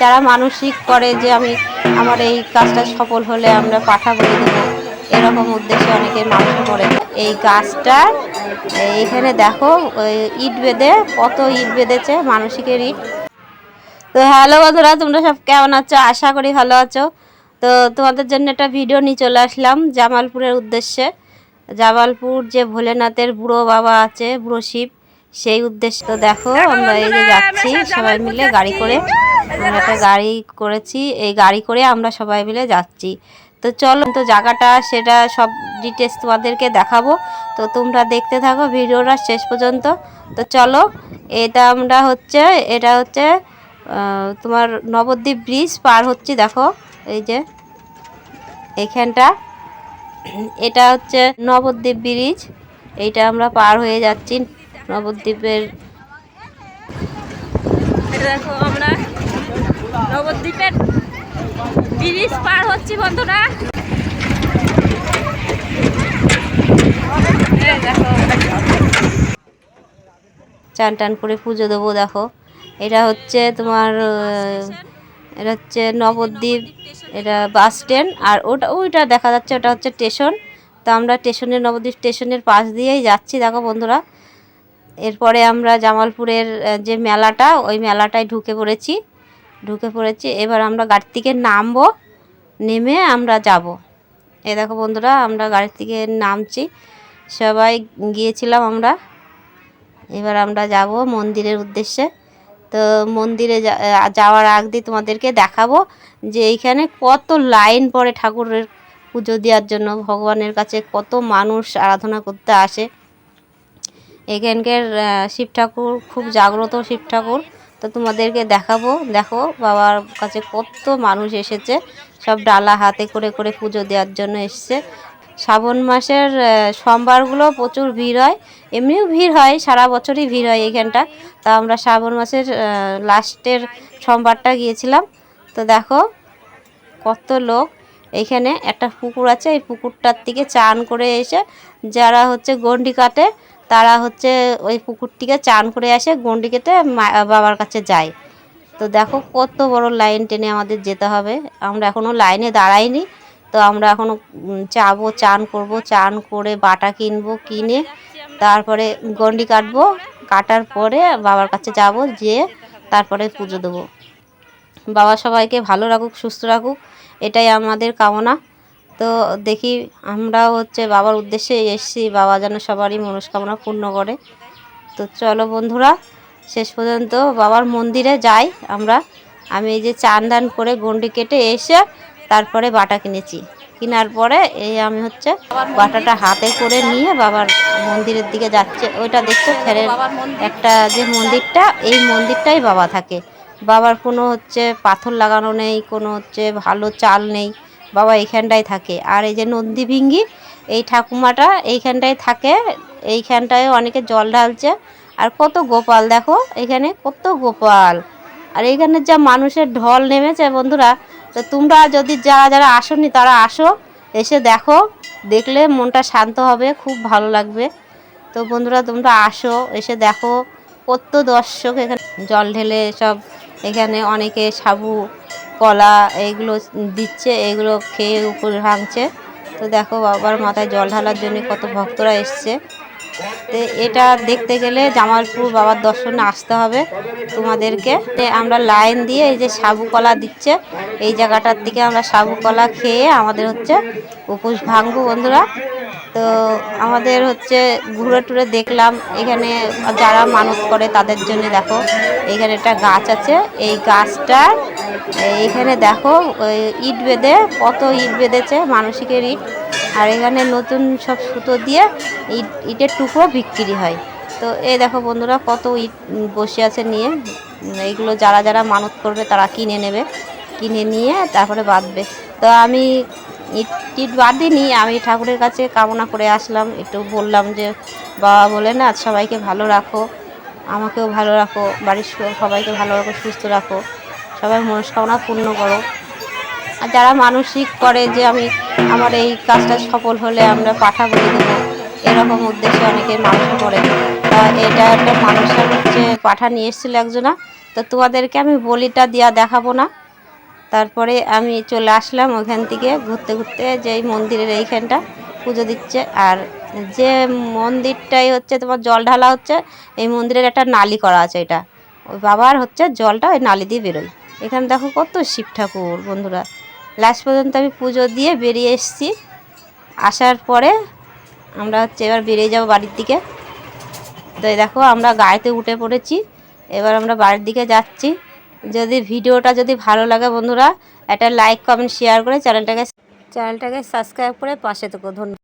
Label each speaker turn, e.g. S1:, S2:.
S1: যারা মানসিক করে যে আমি, আমার এই কাজটা সফল হলে আমরা পাঠা বলে এরকম উদ্দেশ্যে অনেকে মানুষ করে এই গাছটা এইখানে দেখো ইট বেঁধে, কত ইট বেঁধেছে, মানসিকের ইট। তো হ্যালো বন্ধুরা, তোমরা সব কেমন আছো? আশা করি ভালো আছো। তো তোমাদের জন্য একটা ভিডিও নিয়ে চলে আসলাম জামালপুরের উদ্দেশ্যে। জামালপুর যে ভোলেনাথের বুড়ো বাবা আছে, বুড়ো শিব, সেই উদ্দেশ্যে। তো দেখো, আমরা এই যে যাচ্ছি, সবাই মিলে গাড়ি করে একটা গাড়ি করেছি, এই গাড়ি করে আমরা সবাই মিলে যাচ্ছি। তো চলো, তো জায়গাটা, সেটা সব ডিটেলস তোমাদেরকে দেখাবো। তো তোমরা দেখতে থাকো ভিডিওটা শেষ পর্যন্ত। তো চলো, এটা আমরা হচ্ছে, এটা হচ্ছে তোমার নবদ্বীপ ব্রিজ পার হচ্ছি, দেখো, এই যে, এখানটা। এটা হচ্ছে নবদ্বীপ ব্রিজ এইটা আমরা পার হয়ে যাচ্ছি নবদ্বীপের।
S2: দেখো আমরা নবদ্বীপের ব্রিজ পার হচ্ছি বন্ধুরা।
S1: চান টান করে পুজো দেবো দেখো। এটা হচ্ছে তোমার এটা হচ্ছে নবদ্বীপ এটা বাস স্ট্যান্ড আর ওটা ওইটা দেখা যাচ্ছে ওটা হচ্ছে স্টেশন তো আমরা স্টেশনের নবদ্বীপ স্টেশনের পাশ দিয়েই যাচ্ছি দেখো বন্ধুরা। এরপরে আমরা জামালপুরের যে মেলাটা ওই মেলাটায় ঢুকে পড়েছি। ঢুকে পড়েছি। এবার আমরা গাড়ি থেকে নামবো, নেমে আমরা যাব। এ দেখো বন্ধুরা, আমরা গাড়ি থেকে নামছি। সবাই গিয়েছিলাম আমরা। এবার আমরা যাব মন্দিরের উদ্দেশ্যে। তো মন্দিরে যাওয়ার আগ দিয়ে তোমাদেরকে দেখাবো যে এইখানে কত লাইন পড়ে ঠাকুরের পুজো দেওয়ার জন্য। ভগবানের কাছে কত মানুষ আরাধনা করতে আসে। এখানকার শিব ঠাকুর খুব জাগ্রত শিব ঠাকুর। তো তোমাদেরকে দেখাবো। দেখো, বাবার কাছে কত মানুষ এসেছে। সব ডালা হাতে করে করে পুজো দেওয়ার জন্য এসছে। শ্রাবণ মাসের সোমবারগুলো প্রচুর ভিড় হয়। এমনিও ভিড় হয়, সারা বছরই ভিড় হয় এইখানটা তা আমরা শ্রাবণ মাসের লাস্টের সোমবারটা গিয়েছিলাম। তো দেখো, কত লোক। এইখানে একটা পুকুর আছে, এই পুকুরটার থেকে চান করে এসে যারা হচ্ছে গন্ডি কাটে তারা হচ্ছে ওই পুকুরটিকে চান করে আসে গন্ডি কেটে মা- বাবার কাছে যায়। তো দেখো কত বড় লাইন টেনে আমাদের যেতে হবে। আমরা এখনও লাইনে দাঁড়াইনি, তো আমরা এখনও যাব চান করব, চান করে বাটা কিনবো, কিনে তারপরে গন্ডি কাটবো, কাটার পরে বাবার কাছে যাব, যেয়ে তারপরে পুজো দেবো। বাবা সবাইকে ভালো রাখুক, সুস্থ রাখুক, এটাই আমাদের কামনা। তো দেখি আমরাও হচ্ছে বাবার উদ্দেশ্যে এসেছি, বাবা যেন সবারই মনস্কামনা পূর্ণ করে। তো চলো বন্ধুরা, শেষ পর্যন্ত বাবার মন্দিরে যাই আমরা। আমি এই যে চান দান করে গন্ডি কেটে এসে তারপরে বাটা কিনেছি। কেনার পরে এই আমি হচ্ছে বাটাটা হাতে করে নিয়ে বাবার মন্দিরের দিকে যাচ্ছে। ওইটা দেখছ ফেরের একটা যে মন্দিরটা, এই মন্দিরটাই বাবা থাকে। বাবার কোনো হচ্ছে পাথর লাগানো নেই, কোনো হচ্ছে ভালো চাল নেই। বাবা এইখানটায় থাকে। আর এই যে নন্দী ভিঙ্গি, এই ঠাকুমাটা এইখানটায় থাকে। এইখানটায় অনেকে জল ঢালছে। আর কত গোপাল দেখো, এখানে কত গোপাল। আর এইখানে যা মানুষের ঢল নেমেছে বন্ধুরা, তো তোমরা যদি যারা যারা আসোনি তারা আসো, এসে দেখো, দেখলে মনটা শান্ত হবে, খুব ভালো লাগবে। তো বন্ধুরা, তোমরা আসো, এসে দেখো, কত দর্শক এখানে জল ঢেলে সব এখানে অনেকে সাবু কলা এইগুলো দিচ্ছে, এগুলো খেয়ে উপরে ভাঙছে। তো দেখো বাবার মাথায় জল ঢালার জন্য কত ভক্তরা এসছে। তো এটা দেখতে গেলে জামালপুর বাবার দর্শনে আসতে হবে তোমাদেরকে। আমরা লাইন দিয়ে এই যে সাবু কলা দিচ্ছে, এই জায়গাটার থেকে আমরা সাবু কলা খেয়ে আমাদের হচ্ছে উপোস ভাঙবো বন্ধুরা। তো আমাদের হচ্ছে ঘুরে টুরে দেখলাম, এখানে যারা মানত করে তাদের জন্য দেখো, এখানে একটা গাছ আছে, এই গাছটা এইখানে দেখো ইট বেঁধে, কত ইট বেঁধেছে, মানসিকের ইট, আর এখানে নতুন সব সুতো দিয়ে ইট, ইটের টুকরো বিক্রি হয়। তো এই দেখো বন্ধুরা, কত ইট বসে আছে নিয়ে এইগুলো যারা যারা মানত করবে তারা কিনে নেবে, কিনে নিয়ে তারপরে বাঁধবে। তো আমি ইট বাঁধিনি, আমি ঠাকুরের কাছে কামনা করে আসলাম, একটু বললাম যে, বাবা বলে, না, সবাইকে ভালো রাখো, আমাকেও ভালো রাখো, বাড়ির সবাইকে ভালো রাখো, সুস্থ রাখো, সবাই মনস্কামনা পূর্ণ করো। আর যারা মানসিক করে যে, আমি, আমার এই কাজটা সফল হলে আমরা পাঠা বলে দেবো, এরকম উদ্দেশ্যে অনেকে মানুষ করে। তা এটা একটা মানুষের হচ্ছে পাঠা নিয়ে এসেছিল একজনা, তো তোমাদেরকে আমি বলিটা দেওয়া দেখাবো না। তারপরে আমি চলে আসলাম ওখান থেকে ঘুরতে ঘুরতে যে এই মন্দিরের এইখানটা পুজো দিচ্ছে। আর যে মন্দিরটাই হচ্ছে তোমার জল ঢালা হচ্ছে, এই মন্দিরের একটা নালি করা আছে এটা। ওই বাবার হচ্ছে জলটা ওই নালি দিয়ে বেরোয়। এখানে দেখো কত শিব ঠাকুর বন্ধুরা। লাস্ট পর্যন্ত আমি পুজো দিয়ে বেরিয়ে এসেছি। আসার পরে আমরা হচ্ছে এবার বেরিয়ে যাব বাড়ির দিকে। তো দেখো আমরা গাড়িতে উঠে পড়েছি। এবার আমরা বাড়ির দিকে যাচ্ছি। যদি ভিডিওটা যদি ভালো লাগে বন্ধুরা, একটা লাইক কমেন্ট শেয়ার করে চ্যানেলটাকে চ্যানেলটাকে সাবস্ক্রাইব করে পাশে থেকো। ধন্যবাদ।